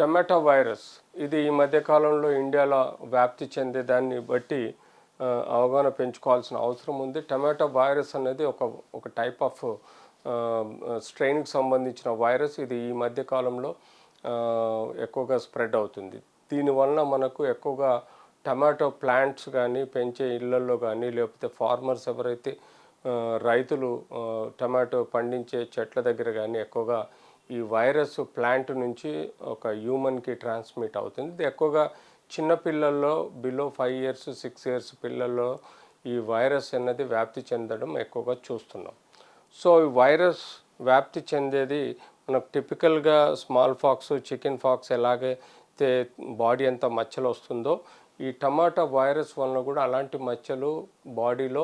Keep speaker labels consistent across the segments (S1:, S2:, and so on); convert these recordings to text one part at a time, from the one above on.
S1: Tomato virus ఇది ఈ మధ్యకాలంలో ఇండియాలో వ్యాప్తి చెందే దాన్ని బట్టి అవగాహన పెంచుకోవాల్సిన అవసరం ఉంది. టమాటో వైరస్ అనేది ఒక ఒక టైప్ ఆఫ్ స్ట్రెయిన్కి సంబంధించిన వైరస్. ఇది ఈ మధ్యకాలంలో ఎక్కువగా స్ప్రెడ్ అవుతుంది. దీనివలన మనకు ఎక్కువగా టమాటో ప్లాంట్స్ కానీ పెంచే ఇళ్ళల్లో కానీ లేకపోతే ఫార్మర్స్ ఎవరైతే రైతులు టమాటో పండించే చెట్ల దగ్గర కానీ ఎక్కువగా ఈ వైరస్ ప్లాంట్ నుంచి ఒక హ్యూమన్కి ట్రాన్స్మిట్ అవుతుంది. ఇది ఎక్కువగా చిన్న పిల్లల్లో below five years six years పిల్లల్లో ఈ వైరస్ అన్నది వ్యాప్తి చెందడం ఎక్కువగా చూస్తున్నాం. సో ఈ వైరస్ వ్యాప్తి చెందేది మనకు టిపికల్గా స్మాల్ ఫాక్స్ చికెన్ ఫాక్స్ ఎలాగైతే బాడీ ఎంత మచ్చలు వస్తుందో ఈ టమాటా వైరస్ వలన కూడా అలాంటి మచ్చలు బాడీలో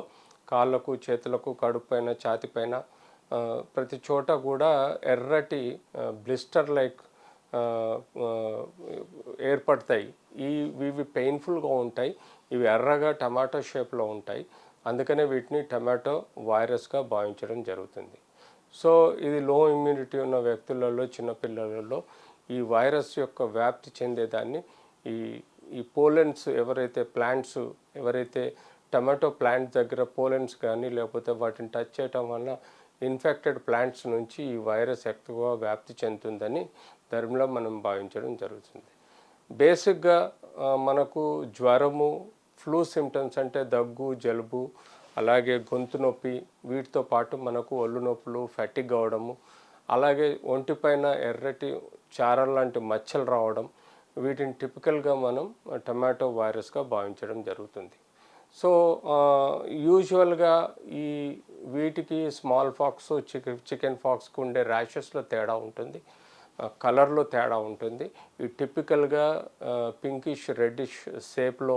S1: కాళ్ళకు చేతులకు కడుపు పైన ఛాతి పైన ప్రతి చోట కూడా ఎర్రటి బ్లిస్టర్ లైక్ ఏర్పడతాయి. ఈ ఇవి పెయిన్ఫుల్గా ఉంటాయి. ఇవి ఎర్రగా టమాటో షేప్లో ఉంటాయి. అందుకనే వీటిని టమాటో వైరస్గా భావించడం జరుగుతుంది. సో ఇది లో ఇమ్యూనిటీ ఉన్న వ్యక్తులలో చిన్నపిల్లలలో ఈ వైరస్ యొక్క వ్యాప్తి చెందేదాన్ని ఈ ఈ పోలెన్స్ ఎవరైతే ప్లాంట్స్ ఎవరైతే టమాటో ప్లాంట్ దగ్గర పోలెన్స్ కానీ లేకపోతే వాటిని టచ్ చేయటం వల్ల ఇన్ఫెక్టెడ్ ప్లాంట్స్ నుంచి ఈ వైరస్ ఎక్కువగా వ్యాప్తి చెందుతుందని ధర్మంలో మనం భావించడం జరుగుతుంది. బేసిక్గా మనకు జ్వరము ఫ్లూ సిమ్టమ్స్ అంటే దగ్గు జలుబు అలాగే గొంతు నొప్పి వీటితో పాటు మనకు ఒళ్ళు నొప్పులు ఫెటిక్ అవడము అలాగే ఒంటిపైన ఎర్రటి చారల్ లాంటి మచ్చలు రావడం వీటిని టిపికల్గా మనం టమాటో వైరస్గా భావించడం జరుగుతుంది. సో యూజువల్గా ఈ వీటికి స్మాల్ ఫాక్స్ చికెన్ చికెన్ ఫాక్స్కి ఉండే ర్యాషెస్లో తేడా ఉంటుంది. కలర్లో తేడా ఉంటుంది. ఈ టిపికల్గా పింకిష్ రెడ్డిష్ షేప్లో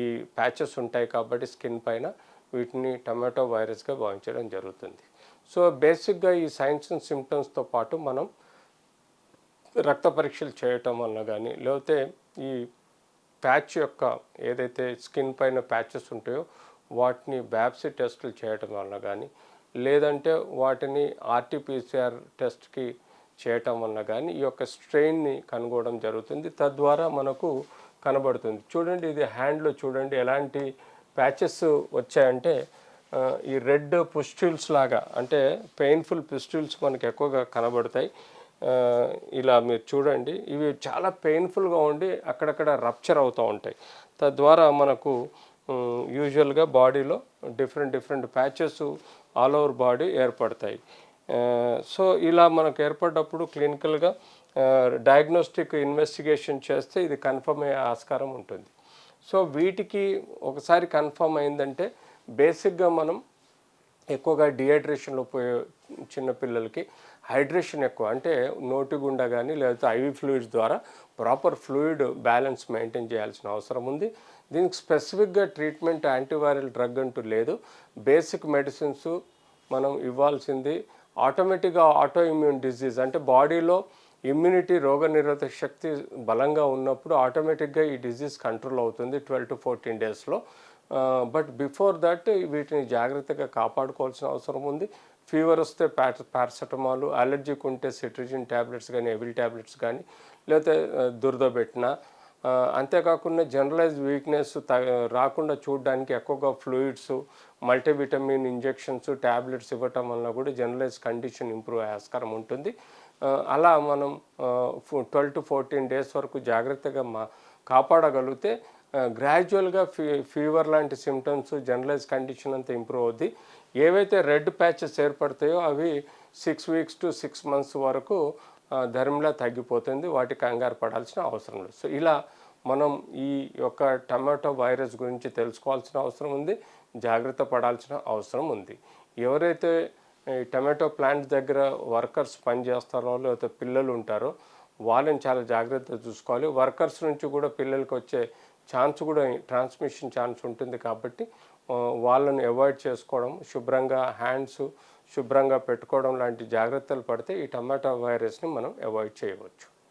S1: ఈ ప్యాచెస్ ఉంటాయి కాబట్టి స్కిన్ పైన వీటిని టమాటో వైరస్గా భావించడం జరుగుతుంది. సో బేసిక్గా ఈ సైన్స్ అండ్ సిమ్టమ్స్తో పాటు మనం రక్త పరీక్షలు చేయటం వల్ల కానీ లేకపోతే ఈ ప్యాచ్ యొక్క ఏదైతే స్కిన్ పైన ప్యాచెస్ ఉంటాయో వాటిని బ్యాప్సీ టెస్టులు చేయటం వలన కానీ లేదంటే వాటిని ఆర్టీపీసీఆర్ టెస్ట్కి చేయటం వలన కానీ ఈ యొక్క స్ట్రెయిన్ని కనుగొనడం జరుగుతుంది. తద్వారా మనకు కనబడుతుంది. చూడండి ఇది హ్యాండ్లో చూడండి ఎలాంటి ప్యాచెస్ వచ్చాయంటే ఈ రెడ్ పుస్ట్యూల్స్ లాగా అంటే పెయిన్ఫుల్ పుస్టిల్స్ మనకు ఎక్కువగా కనబడతాయి. ఇలా మీరు చూడండి. ఇవి చాలా పెయిన్ఫుల్గా ఉండి అక్కడక్కడ రప్చర్ అవుతూ ఉంటాయి. తద్వారా మనకు యూజువల్గా బాడీలో different different patches all over body ఏర్పడతాయి. సో ఇలా మనకు ఏర్పడ్డప్పుడు క్లినికల్గా డయాగ్నోస్టిక్ ఇన్వెస్టిగేషన్ చేస్తే ఇది కన్ఫర్మ్ అయ్యే ఆస్కారం ఉంటుంది. సో వీటికి ఒకసారి కన్ఫర్మ్ అయిందంటే బేసిక్గా మనం ఎక్కువగా డిహైడ్రేషన్లో పోయే చిన్నపిల్లలకి హైడ్రేషన్ ఎక్కువ. అంటే నోటి గుండా కానీ లేకపోతే ఐవి ఫ్లూయిడ్స్ ద్వారా ప్రాపర్ ఫ్లూయిడ్ బ్యాలెన్స్ మెయింటైన్ చేయాల్సిన అవసరం ఉంది. దీనికి స్పెసిఫిక్గా ట్రీట్మెంట్ యాంటీవైరల్ డ్రగ్ అంటూ లేదు. బేసిక్ మెడిసిన్స్ మనం ఇవ్వాల్సింది ఆటోమేటిక్గా ఆటో ఇమ్యూన్ డిజీజ్. అంటే బాడీలో ఇమ్యూనిటీ రోగనిరోధక శక్తి బలంగా ఉన్నప్పుడు ఆటోమేటిక్గా ఈ డిజీజ్ కంట్రోల్ అవుతుంది ట్వెల్వ్ టు ఫోర్టీన్ డేస్లో. బట్ బిఫోర్ దట్ వీటిని జాగ్రత్తగా కాపాడుకోవాల్సిన అవసరం ఉంది. ఫీవర్ వస్తే ప్యా పారాసెటమాల్ అలర్జీకి ఉంటే సిట్రిజిన్ ట్యాబ్లెట్స్ కానీ ఎవిల్ ట్యాబ్లెట్స్ కానీ లేకపోతే దురదబెట్టిన అంతేకాకుండా జనరలైజ్ వీక్నెస్ త రాకుండా చూడడానికి ఎక్కువగా ఫ్లూయిడ్స్ మల్టీవిటమిన్ ఇంజెక్షన్స్ ట్యాబ్లెట్స్ ఇవ్వటం వల్ల కూడా జనరలైజ్ కండిషన్ ఇంప్రూవ్ అయ్యే ఆస్కారం ఉంటుంది. అలా మనం ట్వెల్వ్ టు ఫోర్టీన్ డేస్ వరకు జాగ్రత్తగా మా కాపాడగలిగితే గ్రాడ్యువల్గా ఫీ ఫీవర్ లాంటి సిమ్టమ్స్ జనరలైజ్ కండిషన్ అంతా ఇంప్రూవ్ అవుద్ది. ఏవైతే రెడ్ ప్యాచెస్ ఏర్పడతాయో అవి six weeks to six months వరకు ఆ, తగ్గిపోతుంది. వాటి కంగారు పడాల్సిన అవసరం లేదు. సో ఇలా మనం ఈ యొక్క టమాటో వైరస్ గురించి తెలుసుకోవాల్సిన అవసరం ఉంది. జాగ్రత్త పడాల్సిన అవసరం ఉంది. ఎవరైతే టమాటో ప్లాంట్ దగ్గర వర్కర్స్ పనిచేస్తారో లేకపోతే పిల్లలు ఉంటారో వాళ్ళని చాలా జాగ్రత్తగా చూసుకోవాలి. వర్కర్స్ నుంచి కూడా పిల్లలకి వచ్చే ఛాన్స్ కూడా ట్రాన్స్మిషన్ ఛాన్స్ ఉంటుంది కాబట్టి వాళ్ళను అవాయిడ్ చేసుకోవడం శుభ్రంగా హ్యాండ్స్ శుభ్రంగా పెట్టుకోవడం లాంటి జాగ్రత్తలు పడితే ఈ టమాటా వైరస్ని మనం అవాయిడ్ చేయవచ్చు.